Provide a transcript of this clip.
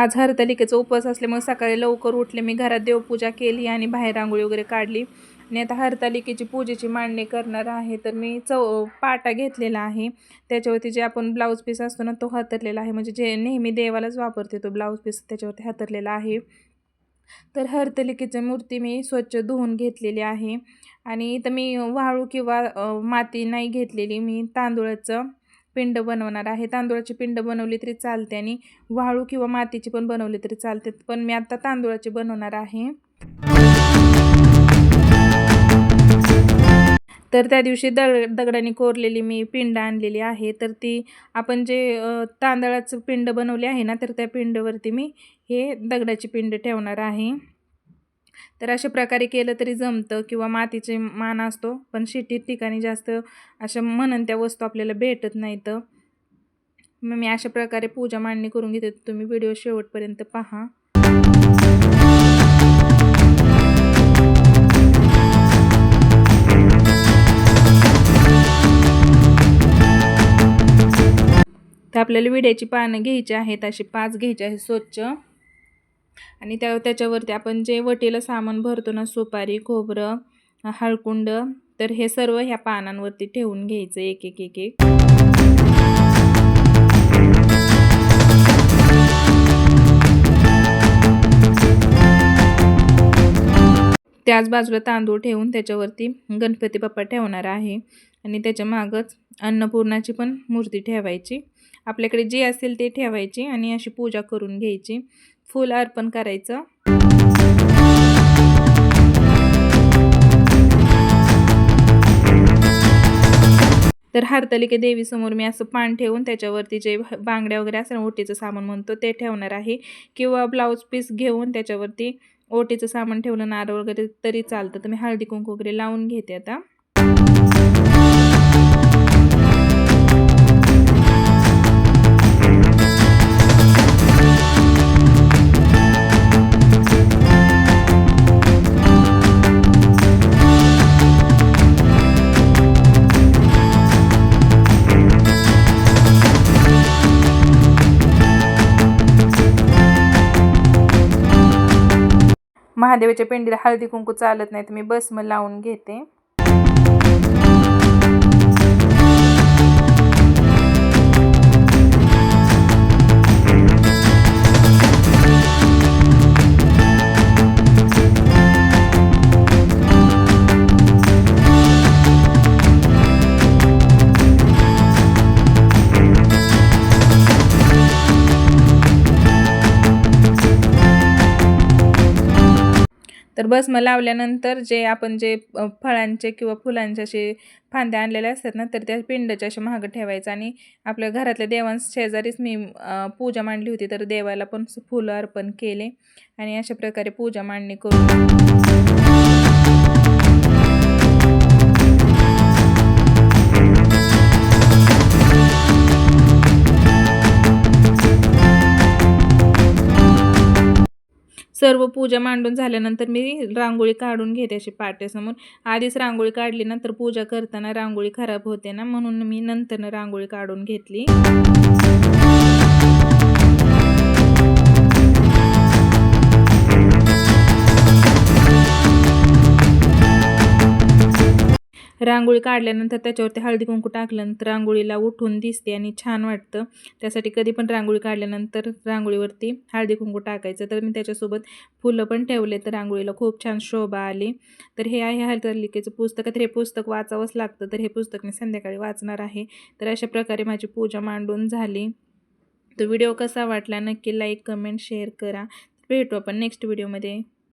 आज हरतालिकेचा उपवास असल्यामुळे सकाळी लवकर उठले. मी घरात देवपूजा केली आणि बाहेर रांगोळी वगैरे काढली. आणि आता हरतालिकेची पूजेची मांडणी करणार आहे. तर मी चौ पाटा घेतलेला आहे. त्याच्यावरती जे आपण ब्लाऊज पीस असतो ना तो हातरलेला आहे. म्हणजे जे नेहमी देवालाच वापरते तो ब्लाऊज पीस त्याच्यावरती हातरलेला आहे. तर हरतलिकेची मूर्ती मी स्वच्छ धुवून घेतलेली आहे. आणि इथं मी वाळू किंवा माती नाही घेतलेली. मी तांदूळाचं पिंड बनवणार आहे. तांदूळाची पिंड बनवली तरी चालते आणि वाळू किंवा मातीची पण बनवली तरी चालते. पण मी आता तांदूळाची बनवणार आहे. तर त्या दिवशी दग दगडाने कोरलेली मी पिंड आणलेली आहे. तर ती आपण जे तांदळाचं पिंड बनवले आहे ना तर त्या पिंडवरती मी हे दगडाची पिंड ठेवणार आहे. तर अशा प्रकारे केलं तरी जमतं किंवा मातीचे मान असतो पण शेतीत ठिकाणी जास्त अशा म्हणून त्या वस्तू आपल्याला भेटत नाहीत. मग मी अशा प्रकारे पूजा मांडणी करून घेते. तुम्ही व्हिडिओ शेवटपर्यंत पहा. तर आपल्याला विड्याची पानं घ्यायची आहेत अशी पाच घ्यायची आहे स्वच्छ. आणि त्या त्याच्यावरती आपण जे वटीला सामान भरतो ना सुपारी खोबरं हळकुंड तर हे सर्व ह्या पानांवरती ठेवून घ्यायचं एक एक एक एक. त्याच बाजूला तांदूळ ठेवून त्याच्यावरती गणपती बाप्पा ठेवणार आहे. आणि त्याच्या मागच अन्नपूर्णाची पण मूर्ती ठेवायची. आपल्याकडे जे असेल ते ठेवायची आणि अशी पूजा करून घ्यायची. फूल अर्पण करायचं. तर हरतालिके देवीसमोर मी असं पान ठेवून त्याच्यावरती जे बांगड्या वगैरे असं ओटीचं सामान म्हणतो ते ठेवणार आहे. किंवा ब्लाऊज पीस घेऊन त्याच्यावरती ओटीचं सामान ठेवलं नारळ वगैरे तरी चालतं. तर मी हळदी कुंकू वगैरे लावून घेते आता. महादेवाच्या पेंडीला हळदी कुंकू चालत नाही तर मी बसमं लावून घेते. भस्म लावल्यानंतर जे आपण जे फळांचे किंवा फुलांचे असे फांद्या आणलेल्या असतात ना तर त्या पिंडच्या अशा महाग ठेवायचं आणि आपल्या घरातल्या देवांस शेजारीच मी पूजा मांडली होती तर देवाला पण फुलं अर्पण केले आणि अशा प्रकारे पूजा मांडणी करून सर्व पूजा मांडून झाल्यानंतर मी रांगोळी काढून घेते अशी पाट्यासमोर. आधीच रांगोळी काढली ना तर पूजा करताना रांगोळी खराब होते ना म्हणून मी नंतरनं रांगोळी काढून घेतली. रांगोळी काढल्यानंतर त्याच्यावरती हळदी कुंकू टाकल्यानंतर रांगोळीला उठून दिसते आणि छान वाटतं. त्यासाठी कधी पण रांगोळी काढल्यानंतर रांगोळीवरती हळदी कुंकू टाकायचं. तर मी त्याच्यासोबत फुलं पण ठेवले तर रांगोळीला खूप छान शोभा आली. तर हे आहे हरतालिकेचं पुस्तक. तर हे पुस्तक वाचावंच लागतं. तर हे पुस्तक मी संध्याकाळी वाचणार आहे. तर अशा प्रकारे माझी पूजा मांडून झाली. तर व्हिडिओ कसा वाटला नक्की लाईक कमेंट शेअर करा. भेटू आपण नेक्स्ट व्हिडिओमध्ये.